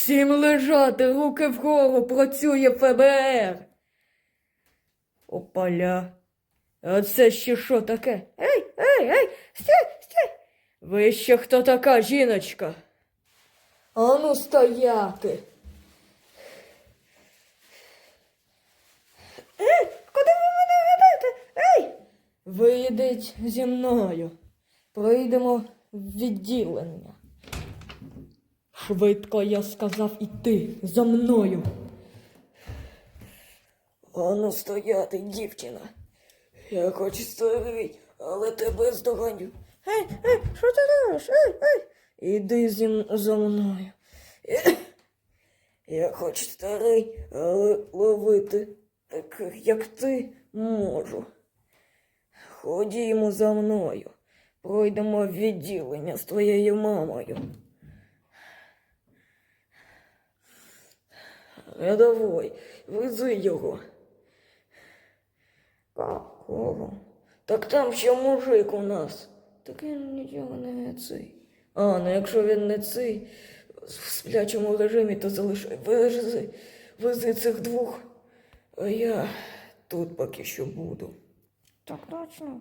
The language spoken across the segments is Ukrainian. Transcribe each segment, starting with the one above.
Всім лежати, руки вгору, працює ФБР. Опаля. А це ще що таке? Ей, ей, ей, стій, стій. Ви ще хто така, жіночка? Ану стояти. Ей, куди ви мене ведете? Ей! Ви йдіть зі мною. Пройдемо в відділення. Швидко я сказав іти за мною. Ану стояти, дівчина. Я хочу старий, але тебе здоганю. Ей, ей, що ти робиш? Ей, ей. Іди зі за мною. Я хоч старий, але ловити таких, як ти, можу. Ходімо за мною. Пройдемо відділення з твоєю мамою. Рядовой, вези його. Какого? Так там ще мужик у нас. Так він нічого не цей. А, ну якщо він не цей в сплячому режимі, то залишай. Вези, вези цих двох. А я тут поки що буду. Так точно.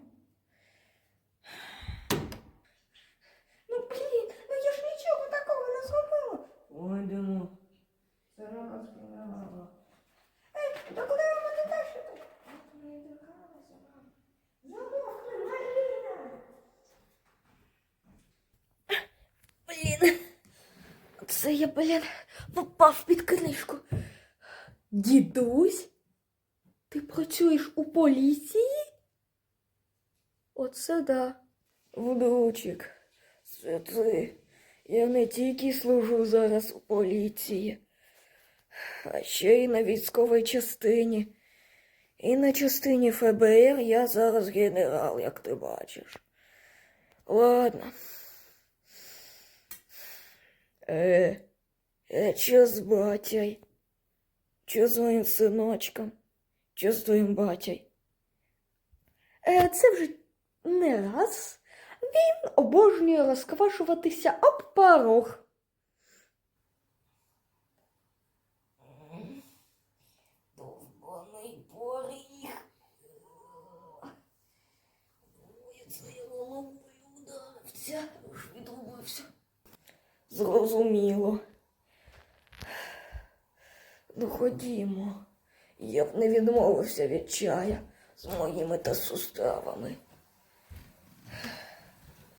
Ну, блін, ну я ж нічого такого не зробила. Пойдемо. Зараз прямо. Ей, та куди ви мене тащите? От ми й докалися вам. Замовкни, Маріна! Блін. Це я, блін, попав під книжку. Дідусь? Ти працюєш у поліції? Оце да. Внучик, це ти. Я не тільки служу зараз у поліції, а ще й на військовій частині. І на частині ФБР я зараз генерал, як ти бачиш. Ладно. Е, що з батяй? Що з моїм синочком? Що з твоїм батяй? Е, це вже не раз. Він обожнює розквашуватися об порог. Довбаний поріг. Я головою відрубився зрозуміло. Ну ходімо, я б не відмовився від чая з моїми та суставами.